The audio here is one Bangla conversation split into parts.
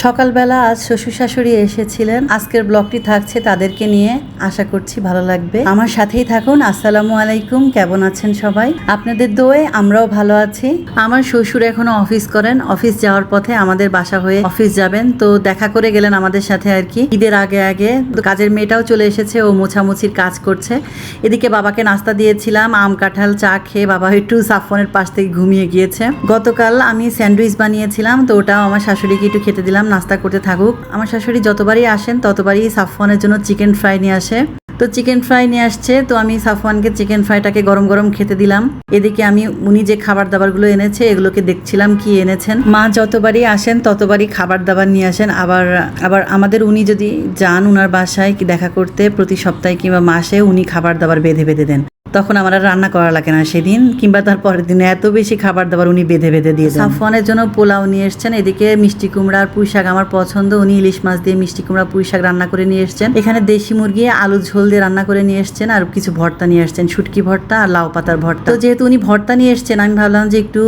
সকালবেলা আজ শ্বশুর শাশুড়ি এসেছিলেন। আজকের ব্লগটি থাকছে তাদেরকে নিয়ে। আশা করছি ভালো লাগবে। আমার সাথেই থাকুন। আসসালামু আলাইকুম। কেমন আছেন সবাই? আপনাদের দোয়ে আমরাও ভালো আছি। আমার শ্বশুর এখনও অফিস করেন। অফিস যাওয়ার পথে আমাদের বাসা হয়ে অফিস যাবেন। তো দেখা করে গেলেন আমাদের সাথে আর কি। ঈদের আগে আগে কাজের মেয়েটাও চলে এসেছে। ও মোছামুছির কাজ করছে। এদিকে বাবাকে নাস্তা দিয়েছিলাম। আম, কাঁঠাল, চা খেয়ে বাবা একটু সাফনের পাশ থেকে ঘুমিয়ে গিয়েছে। গতকাল আমি স্যান্ডউইচ বানিয়েছিলাম। তো ওটাও আমার শাশুড়িকে একটু খেতে দিলাম। নাস্তা করতে থাকুক। আমার শাশুড়ি যতবারই আসেন, ততবারই সাফওয়ানের জন্য চিকেন ফ্রাই নিয়ে আসে। তো চিকেন ফ্রাই নিয়ে আসছে, তো আমি সাফওয়ানকে চিকেন ফ্রাইটাকে গরম গরম খেতে দিলাম। এদিকে আমি, উনি যে খাবার দাবারগুলো এনেছে, এগুলোকে দেখছিলাম কি এনেছেন। মা যতবারই আসেন, ততবারই খাবার দাবার নিয়ে আসেন। আবার আবার আমাদের উনি যদি যান উনার বাসায় কি দেখা করতে, প্রতি সপ্তাহে কিংবা মাসে উনি খাবার দাবার বেঁধে বেঁধে দেন। তখন আমার আর রান্না করা লাগে না সেদিন, কিংবা তার পরের দিনে এত বেশি খাবার দাবার উনি বেঁধে বেঁধে দিয়ে সাফওয়ানের জন্য পোলাও নিয়ে এসছেন, এদিকে মিষ্টি কুমড়া আর পুঁই শাক আমার পছন্দ, উনি ইলিশ মাছ দিয়ে মিষ্টি কুমড়া, পুঁই শাক রান্না করে নিয়ে এসছেন। এখানে দেশি মুরগি, আলু ঝোল দিয়ে রান্না করে নিয়ে এসছেন, আর কিছু ভর্তা নিয়ে এসছেন, শুটকি ভর্তা আর লাউ পাতার ভর্তা। তো যেহেতু উনি ভর্তা নিয়ে এসছেন, আমি ভাবলাম যে একটু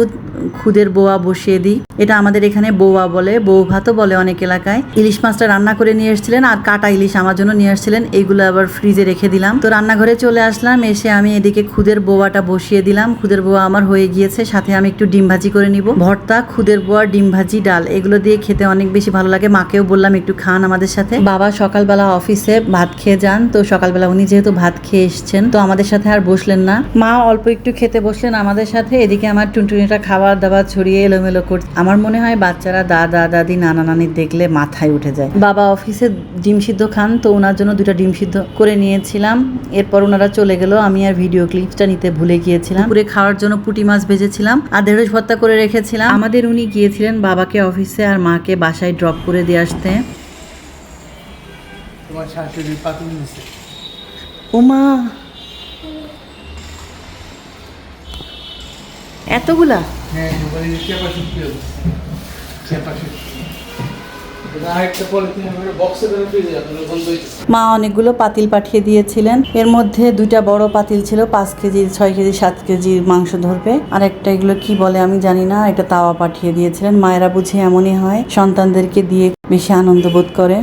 খুদের বোয়া বসিয়ে দিই। এটা আমাদের এখানে বৌয়া বলে, বউ ভাতও বলে অনেক এলাকায়। ইলিশ মাছটা রান্না করে নিয়ে এসেছিলেন আর কাটা ইলিশ আমার জন্য নিয়ে এসেছিলেন। এইগুলো আবার ফ্রিজে রেখে দিলাম। তো রান্নাঘরে চলে আসলাম, এসে আমি এদিকে খুদের বোয়াটা বসিয়ে দিলাম। খুদের বোয়া আমার হয়ে গিয়েছে, সাথে আমি একটু ডিম ভাজি করে নিব। ভর্তা, খুদের বোয়া, ডিম ভাজি, ডাল, এগুলো দিয়ে খেতে অনেক বেশি ভালো লাগে। মাকেও বললাম একটু খান আমাদের সাথে। বাবা সকালবেলা অফিসে ভাত খেয়ে যান। তো সকালবেলা উনি যেহেতু ভাত খেয়ে এসছেন, তো আমাদের সাথে আর বসলেন না। মা অল্প একটু খেতে বসলেন আমাদের সাথে। এদিকে আমার টুনটুনিটা খাবার দাবার ছড়িয়ে এলোমেলো করছে আমার মনে হয় বাচ্চারা দাদা দাদি নানা নানি দেখলে মাথায় উঠে যায়। বাবা অফিসে ডিম সিদ্ধ খান তো ওনার জন্য দুটা ডিম সিদ্ধ করে নিয়েছিলাম। এরপর ওনারা চলে গেল আমি আর ভিডিও ক্লিপসটা নিতে ভুলে গিয়েছিলাম। পুরে খাওয়ার জন্য পুঁটি মাছ ভেজেছিলাম আর ঢেঁড়স ভর্তা করে রেখেছিলাম। আমাদের উনি গিয়েছিলেন বাবাকে অফিসে আর মাকে বাসায় ড্রপ করে দিয়ে আসতে। তোমার শাশুড়ি পাতুন দিছে ওমা! যাবে মা অনেকগুলো পাতিল পাঠিয়ে দিয়েছিলেন। এর মধ্যে দুইটা বড় পাতিল ছিল পাঁচ কেজি ছয় কেজি সাত কেজি মাংস ধরবে। আর একটা এগুলো কি বলে আমি জানি না এটা তাওয়া পাঠিয়ে দিয়েছিলেন। মায়েরা বুঝে এমনই হয় সন্তানদেরকে দিয়ে বেশি আনন্দ বোধ করে।